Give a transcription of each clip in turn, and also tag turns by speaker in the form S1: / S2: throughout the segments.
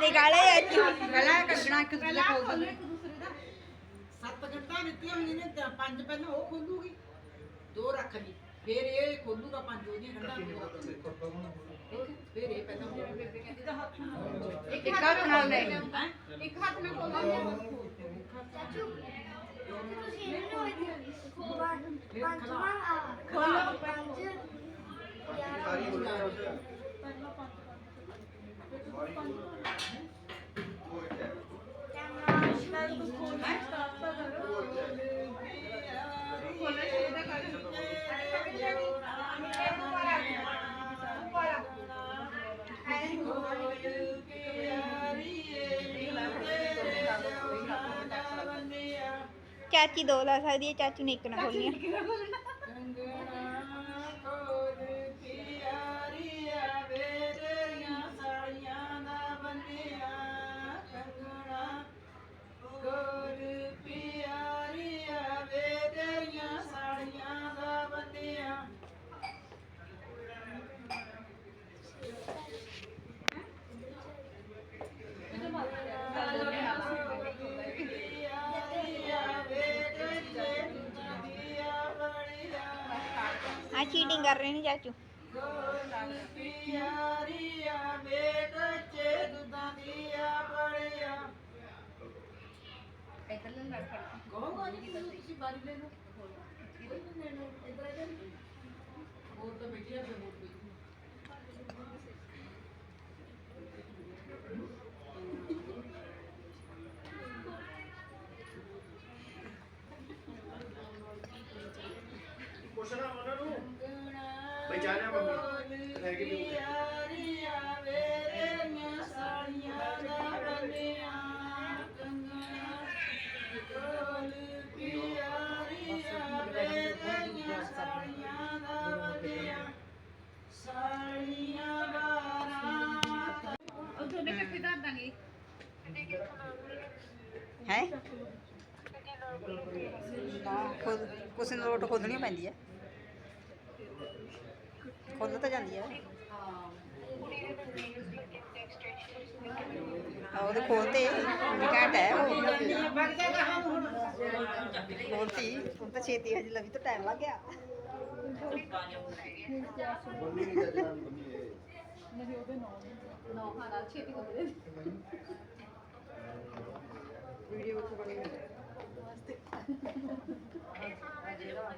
S1: ਜਿਆਦੇ ਗਾਲੇ ਚਾਚੂ
S2: ਪਹਿਲਾਂ ਕੱਢਣਾ ਇੱਕ ਦੂਜੇ ਕੋਲ।
S3: ਖੋਲੋ ਇੱਕ ਦੂਸਰੇ ਦਾ।
S4: ਸੱਤ ਘੰਟਾ ਦਿੱਤੀਆਂ ਹੋਈਆਂ ਨੇ ਤਾਂ ਪੰਜ ਪਹਿਲਾਂ ਉਹ ਖੋਲੂਗੀ। ਦੋ ਰੱਖ ਲਈ। ਫਿਰ ਇਹ ਖੋਲੂਗਾ ਪੰਜ ਉਹਦੀਆਂ ਘੰਟਾ ਦੋ ਰੱਖ ਲਈ ਫਿਰ ਇਹ ਪਹਿਲਾਂ ਖੋਲੂਗਾ।
S2: ਇੱਕ ਹੱਥ ਨਾਲ ਲੈ
S4: ਹੈਂ?
S3: ਇੱਕ ਹੱਥ ਨਾਲ ਖੋਲੋ
S1: ਚਾਚੀ ਦੋ ਲਾ ਸਕਦੀ ਹੈ ਚਾਚੂ ਨੇ ਇੱਕ ਨਾ ਖੋਲਣੀ ਆ। ਕਰ ਰਹੇ ਨੇ ਚਾਚੂ।
S2: ਇੱਧਰ ਲੈ ਲੜ ਫੜ
S4: ਹੋਰ ਤਾਂ ਬੈਠੀ ਆ ਫਿਰ ਹੋਰ ਕੋਈ
S5: ਪੁੱਛਣਾ ਉਹਨਾਂ ਨੂੰ। ਬਈ ਜਾਣਿਆ ਮੰਮੀ। ਲੈ ਕੇ ਵੀ
S3: ਉਹ ਦੋਨੇ ਇਕੱਠੇ ਧਰ ਦਾਂਗੇ।
S1: ਹੈ? ਖੁਦ ਕੁਛ ਨੂੰ ਰੋਟ ਖੋਦਣੀ ਪੈਂਦੀ ਹੈ। ਖੁੱਲ ਤਾਂ ਜਾਂਦੀ ਹੈ ਆ ਉਹਦੇ ਖੋਲਤੇ ਘਟ ਹੈ ਉਹ। ਖੋਲਤੀ ਹੁਣ ਤਾਂ ਛੇਤੀ ਹਜੇ ਲਵੀ ਤਾਂ ਟਾਈਮ ਲੱਗ ਗਿਆ।
S5: ਨਹੀਂ ਇਹ
S3: ਨੌ ਹਾਂ ਨਾਲ ਛੇਤੀ ਹੋ। ਗਏ
S1: ਵੀਡੀਓ ਵਿੱਚ ਬਣੀ।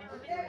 S1: ਬਸ ਫਿਰ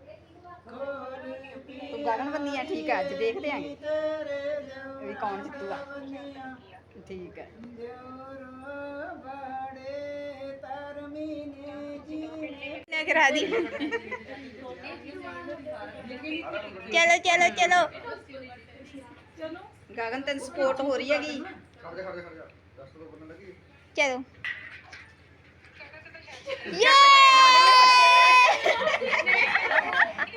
S1: ਆ ਸਾਰੇ ਹੈ ਤੂੰ ਗਗਨ ਬੰਨੀ ਆ ਠੀਕ ਆ ਅੱਜ ਦੇਖਦੇ ਆਂਗੇ ਵੀ ਕੌਣ ਜਿੱਤੂਗਾ ਠੀਕ ਹੈ ਨਾ ਕਰਾ ਦੀ ਚਲੋ ਚਲੋ ਚਲੋ ਗਗਨ ਤੈਨੂੰ ਸਪੋਰਟ ਹੋ ਰਹੀ ਹੈਗੀ
S5: ਖੜ ਜਾ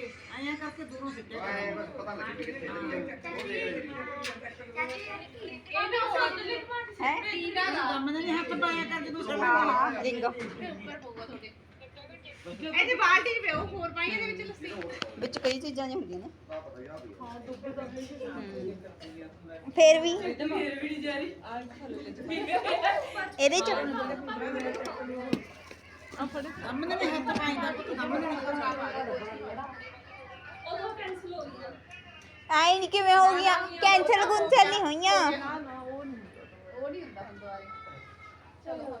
S4: ਕਰਕੇ ਆਇਆ ਕਰਕੇ ਦੂਰੋਂ ਸਿੱਟਿਆ ਕਰ।
S5: ਐ ਬਸ ਪਤਾ ਲੱਗੇ ਕਿੱਥੇ ਚੱਲੀ ਹੈ। ਉਹ ਦੇਖ ਰਹੀ ਹੈ
S3: ਇਹਦਾ ਹੋਰ ਲਿਖਵਾ
S1: ਹੈ
S3: ਟੀਨਾ ਦਾ
S4: ਕੰਮ ਨਹੀਂ ਹੱਥ ਪਾਇਆ ਕਰ ਜਦੋਂ ਸਾਡਾ
S1: ਹਾਂ ਰਿੰਗ
S3: ਉੱਪਰ ਪਊਗਾ ਤੁਹਾਡੇ ਇਹਦੇ ਬਾਲਟੀ 'ਚ ਪਿਓ ਹੋਰ ਪਾਈ ਇਹਦੇ ਵਿੱਚ ਲੱਸੀ।
S1: ਵਿੱਚ ਕਈ ਚੀਜ਼ਾਂ ਜਿਹੀਆਂ ਹੁੰਦੀਆਂ ਨੇ।
S5: ਵੀ
S1: ਫੇਰ ਵੀ। ਇਹਦੇ ਚ
S4: ਕੰਮ ਨਹੀਂ ਹੱਥ ਪਾਈਦਾ ਕੰਮ ਨਹੀਂ
S1: ਆਈ ਨਹੀਂ ਕਿਵੇਂ ਹੋ ਗਈਆਂ ਕੈਂਸਲ ਕੁੰਸਲ ਨਹੀਂ ਹੋਈਆਂ
S3: ਉਹ ਨਹੀਂ ਹੁੰਦਾ ਹੁਣ ਦੁਆਰੇ ਚਲੋ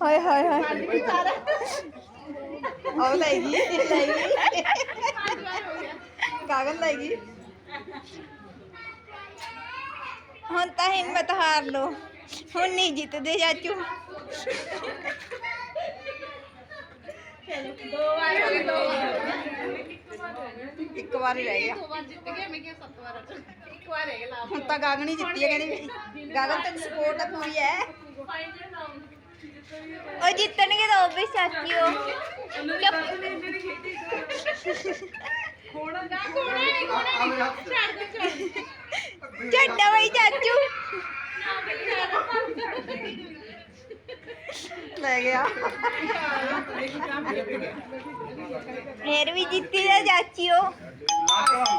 S4: हाय हाय हाय और लाएगी लाएगी कागल लाएगी हम हिम्मत हार लो हम नहीं जीतते चाचू बार दो
S3: बार एक बार ही रह गया ਇੱਕ ਵਾਰ ਰਹਿ ਗਿਆ
S4: ਹੁਣ ਤਾਂ ਗਾਗਣੀ ਜਿੱਤੀ ਹੈ ਕਹਿੰਦੀ। ਗਾਗਨ ਤੈਨੂੰ ਸਪੋਰਟ ਆ ਪੂਰੀ ਹੈ। ਉਹ ਜਿੱਤਣਗੇ ਤਾਂ ਉਹ ਵੀ ਚਾਚੀ ਉਹ
S3: ਖੋਣਾ ਨਾ ਖੋਣਾ ਨਹੀਂ ਖੋਣਾ ਨਹੀਂ। ਛੱਡ ਦੇ ਛੱਡ
S4: ਬਈ ਚਾਚੂ। ਲੈ ਗਿਆ। ਫੇਰ ਵੀ ਜਿੱਤੀ ਦਾ ਚਾਚੀ ਉਹ।
S6: ਲਾਸਟ ਹੁੰਦਾ